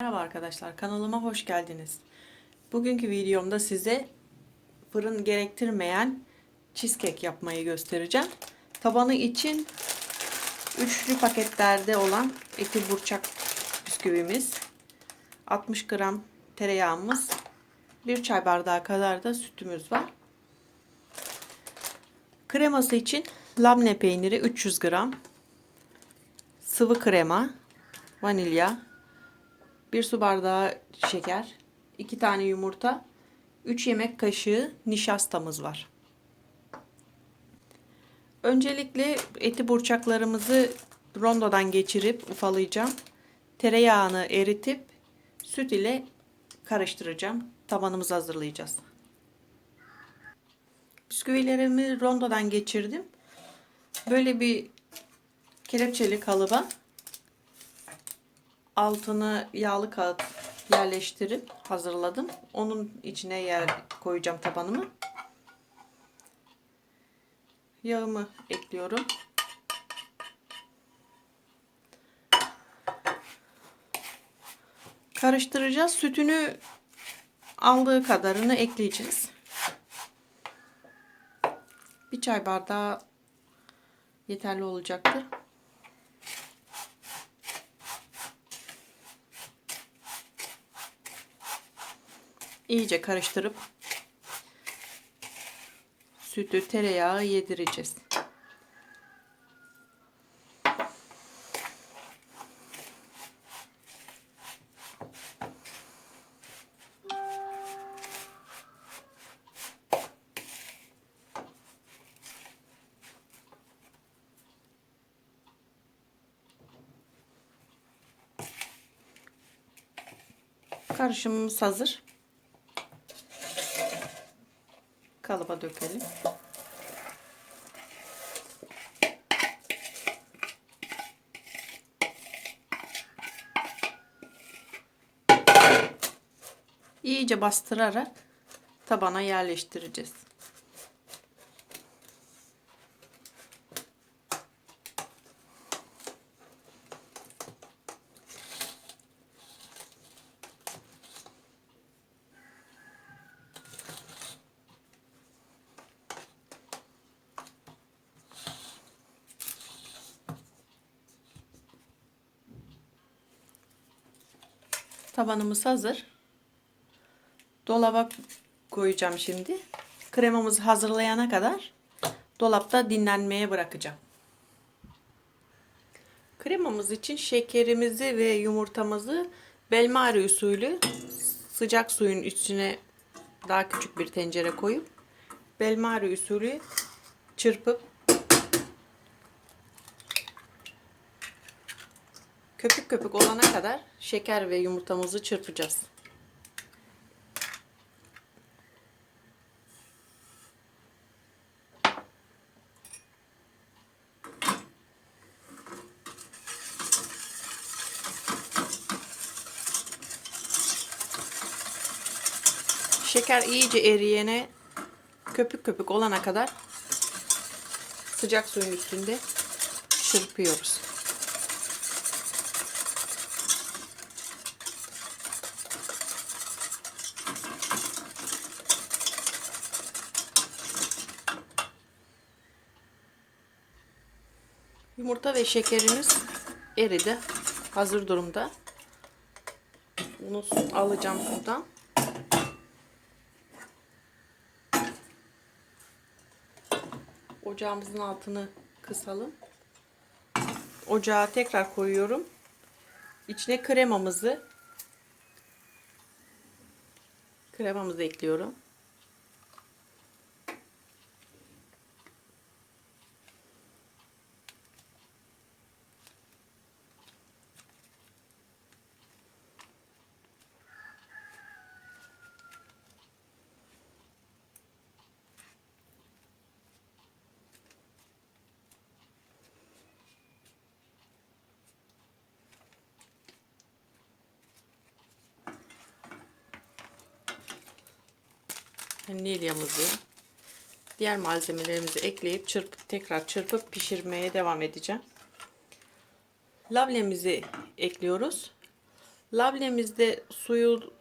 Merhaba arkadaşlar kanalıma hoş geldiniz. Bugünkü videomda size fırın gerektirmeyen cheesecake yapmayı göstereceğim. Tabanı için üçlü paketlerde olan eti burçak bisküvimiz, 60 gram tereyağımız, bir çay bardağı kadar da sütümüz var. Kreması için labne peyniri 300 gram, sıvı krema, vanilya, 1 su bardağı şeker, 2 tane yumurta, 3 yemek kaşığı nişastamız var. Öncelikle eti burçaklarımızı rondodan geçirip ufalayacağım. Tereyağını eritip süt ile karıştıracağım. Tabanımızı hazırlayacağız. Bisküvilerimi rondodan geçirdim. Böyle bir kelepçeli kalıba altını yağlı kağıt yerleştirip hazırladım. Onun içine yer koyacağım tabanımı. Yağımı ekliyorum. Karıştıracağız. Sütünü aldığı kadarını ekleyeceğiz. Bir çay bardağı yeterli olacaktır. İyice karıştırıp sütü, tereyağı yedireceğiz. Karışımımız hazır. Kalıba dökelim. İyice bastırarak tabana yerleştireceğiz. Tabanımız hazır. Dolaba koyacağım şimdi. Kremamızı hazırlayana kadar dolapta dinlenmeye bırakacağım. Kremamız için şekerimizi ve yumurtamızı belmari usulü sıcak suyun içine daha küçük bir tencere koyup belmari usulü çırpıp köpük köpük olana kadar şeker ve yumurtamızı çırpacağız. Şeker iyice eriyene köpük köpük olana kadar sıcak suyun üstünde çırpıyoruz. Yumurta ve şekerimiz eridi. Hazır durumda. Bunu alacağım buradan. Ocağımızın altını kısalım. Ocağa tekrar koyuyorum. İçine kremamızı kremamızı ekliyorum. Vanilyamızı diğer malzemelerimizi ekleyip çırpıp tekrar çırpıp pişirmeye devam edeceğim. Lavlemizi ekliyoruz. Labnemizde suyu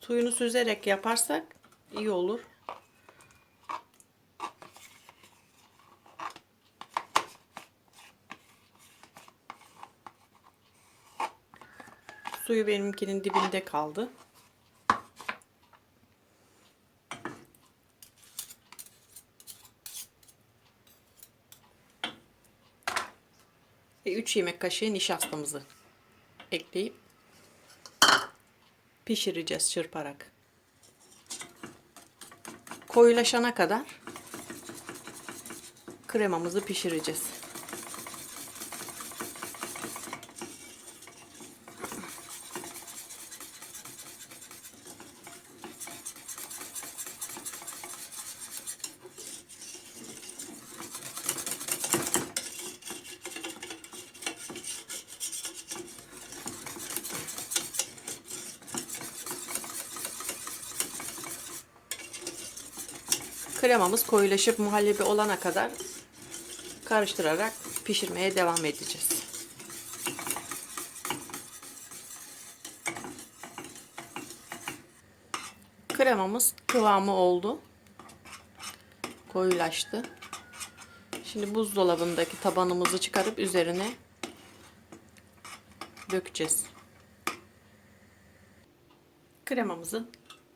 suyunu süzerek yaparsak iyi olur. Suyu benimkinin dibinde kaldı. 3 yemek kaşığı nişastamızı ekleyip pişireceğiz çırparak. Koyulaşana kadar kremamızı pişireceğiz. Kremamız koyulaşıp muhallebi olana kadar karıştırarak pişirmeye devam edeceğiz. Kremamız kıvamı oldu. Koyulaştı. Şimdi buzdolabındaki tabanımızı çıkarıp üzerine dökeceğiz. Kremamızı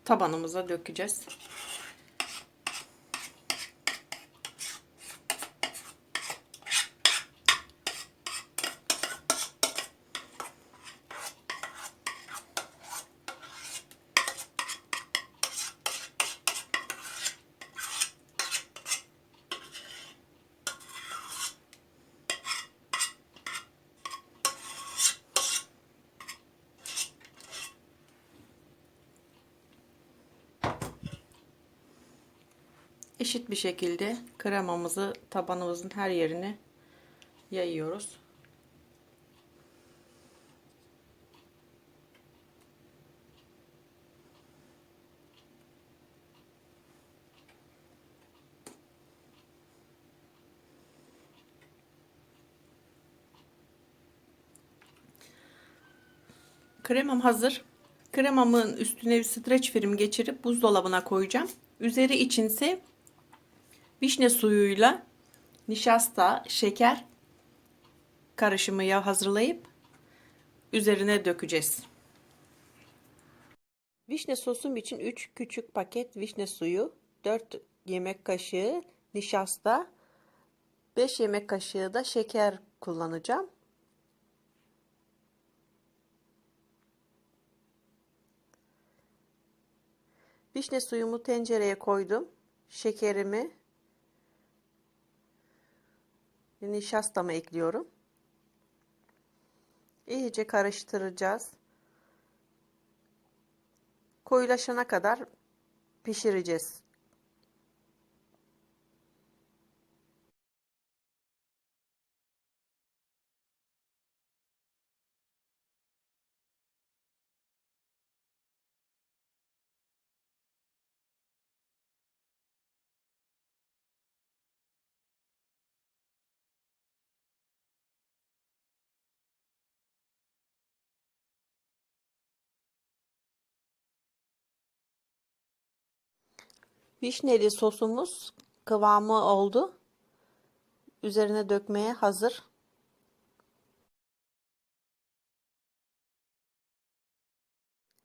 tabanımıza dökeceğiz. Eşit bir şekilde kremamızı tabanımızın her yerine yayıyoruz. Kremam hazır. Kremamın üstüne bir streç film geçirip buzdolabına koyacağım. Üzeri içinse vişne suyuyla nişasta, şeker karışımı ya hazırlayıp üzerine dökeceğiz. Vişne sosum için 3 küçük paket vişne suyu, 4 yemek kaşığı nişasta, 5 yemek kaşığı da şeker kullanacağım. Vişne suyumu tencereye koydum. Şekerimi nişastamı ekliyorum. İyice karıştıracağız. Koyulaşana kadar pişireceğiz. Vişneli sosumuz kıvamı oldu. Üzerine dökmeye hazır.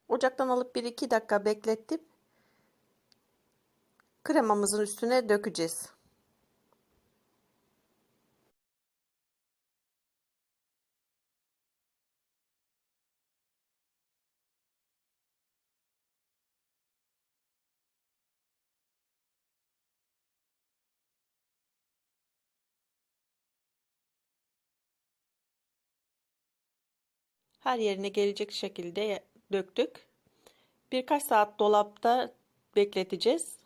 Ocaktan alıp 1-2 dakika bekletip kremamızın üstüne dökeceğiz. Her yerine gelecek şekilde döktük. Birkaç saat dolapta bekleteceğiz.